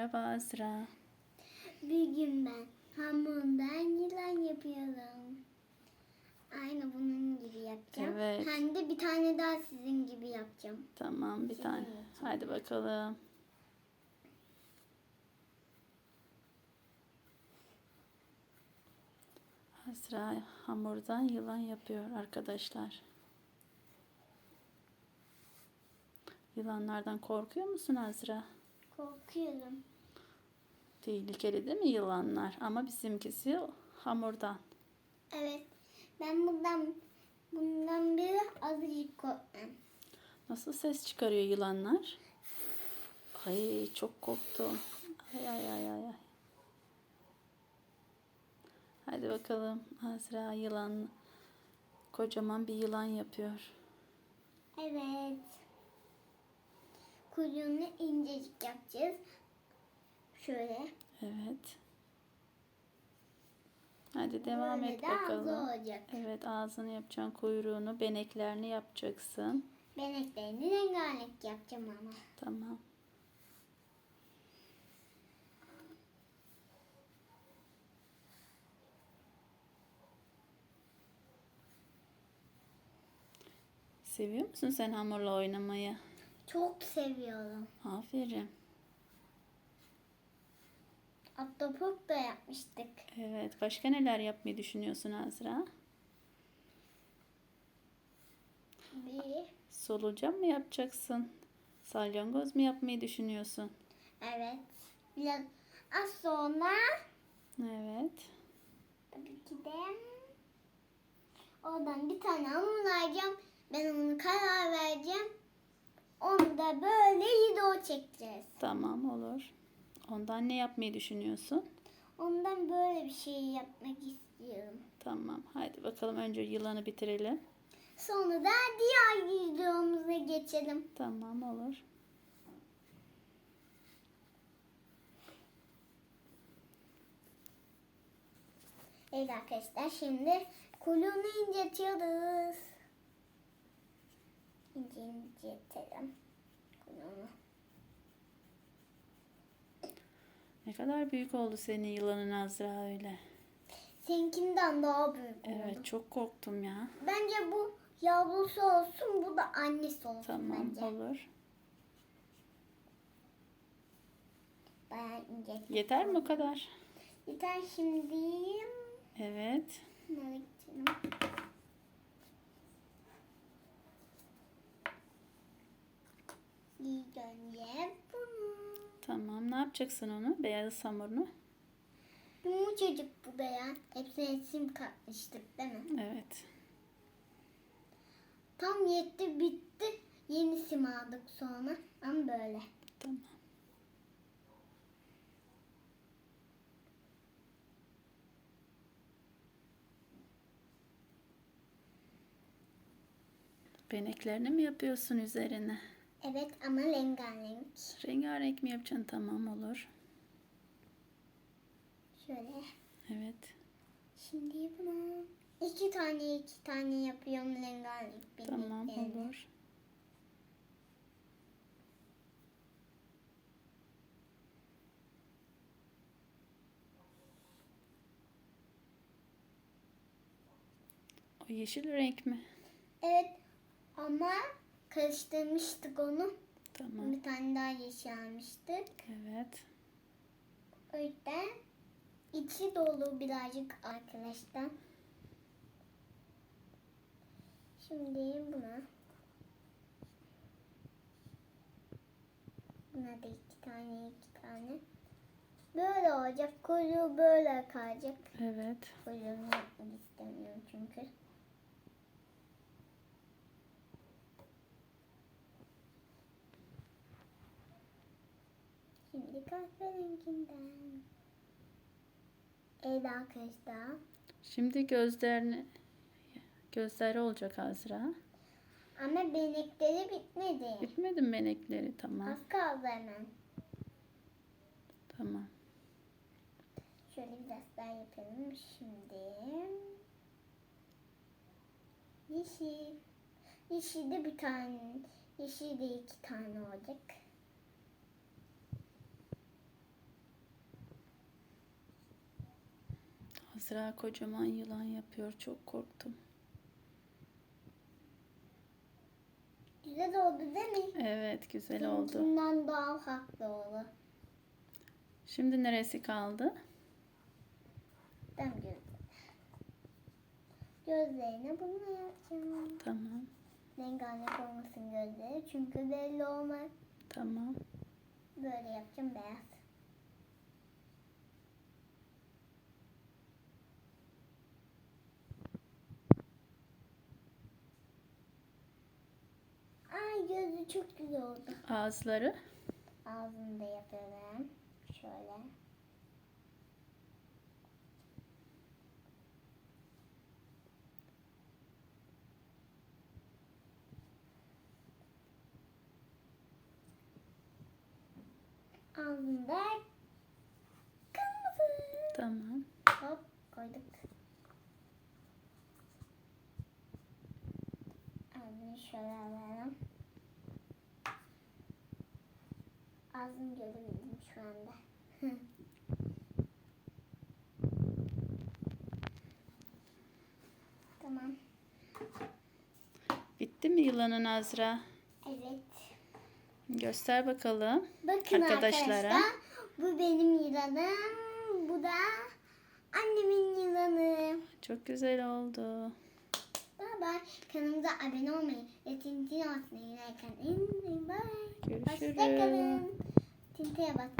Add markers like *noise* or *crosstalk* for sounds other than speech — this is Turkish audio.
Merhaba Azra. Bir gün ben hamurdan yılan yapıyorum. Aynı bunun gibi yapacağım. Evet. Hem de bir tane daha sizin gibi yapacağım. Tamam bir tane. Hadi bakalım. Azra hamurdan yılan yapıyor arkadaşlar. Yılanlardan korkuyor musun Azra? Korkuyorum. Tehlikeli değil mi yılanlar? Ama bizimkisi hamurdan. Evet. Ben bundan bundan beri azıcık korkmam. Nasıl ses çıkarıyor yılanlar? Ay çok korktum. Ay ay ay ay. ay. Hadi bakalım Azra yılan kocaman bir yılan yapıyor. Evet. Kuyruğunu incecik yapacağız. Şöyle. Evet. Hadi devam Böyle et de ağzı bakalım. olacak. Evet ağzını yapacaksın, kuyruğunu, beneklerini yapacaksın. Beneklerini rengarenk yapacağım ama. Tamam. Seviyor musun sen hamurla oynamayı? Çok seviyorum. Aferin. Ahtapot da yapmıştık. Evet. Başka neler yapmayı düşünüyorsun Azra? Bir. Solucan mı yapacaksın? Salyangoz mu yapmayı düşünüyorsun? Evet. Biraz az sonra Evet. tabii ki de oradan bir tane hamur alacağım. Ben onu karar vereceğim. Onu da böyle video çekeceğiz. Tamam olur. Ondan ne yapmayı düşünüyorsun? Ondan böyle bir şey yapmak istiyorum. Tamam. Hadi bakalım önce yılanı bitirelim. Sonra da diğer videomuza geçelim. Tamam olur. Evet arkadaşlar şimdi kuyruğunu incetiyoruz. İnce. Kuyruğunu. Ne kadar büyük oldu senin yılanın Azra öyle. Seninkinden daha büyük oldu. Evet çok korktum ya. Bence bu yavrusu olsun, bu da annesi olsun Tamam bence. olur. Bayağı ince. Yeter mi o kadar? Yeter şimdi. Evet. Geçelim. Önce bunu. Tamam. Ne yapacaksın onu? Beyaz hamurunu. Yumuşacık bu ya. Hepsine sim katmıştık değil mi? Evet. Tam yetti bitti. Yeni sim aldık sonra. Ama böyle. Tamam. Beneklerini mi yapıyorsun üzerine? Evet ama rengarenk. Rengarenk mi yapacaksın? Tamam olur. Şöyle. Evet. Şimdi bunu iki tane iki tane yapıyorum rengarenk Tamam olur. O yeşil renk mi? Evet ama karıştırmıştık onu. Tamam. Bir tane daha yeşil almıştık. Evet. O yüzden içi dolu birazcık arkadaşlar. Şimdi buna buna da iki tane iki tane. Böyle olacak. Kuyruğu böyle kalacak. Evet. Kuyruğunu istemiyorum çünkü. Şimdi kahverenginden. Evet arkadaşlar. Şimdi gözlerini gözleri olacak Azra. Ama benekleri bitmedi. Bitmedi mi benekleri? Tamam. Az kaldı hemen. Tamam. Şöyle biraz daha yapalım şimdi. Yeşil. Yeşil de bir tane. Yeşil de iki tane olacak. Azra kocaman yılan yapıyor. Çok korktum. Güzel oldu değil mi? Evet güzel oldu. Bundan daha farklı oldu. Şimdi neresi kaldı? Ben gözleri. Gözlerine bunu yapacağım. Tamam. Rengarenk olmasın gözleri çünkü belli olmaz. Tamam. Böyle yapacağım beyaz. Ay gözü çok güzel oldu. Ağızları. Ağzını da yapalım. Şöyle. Ağzında kırmızı. Tamam. Hop koyduk. Ağzını şöyle alalım. Ağzını görebildim şu anda. *laughs* tamam. Bitti mi yılanın Azra? Evet. Göster bakalım. Bakın Arkadaşlara. arkadaşlar. Bu benim yılanım. Bu da annemin yılanı. Çok güzel oldu. Bye bye. Kanalımıza abone olmayı ve atmayı like atmayı unutmayın. Bye. Görüşürüz. Hoşçakalın. Tinteye bak.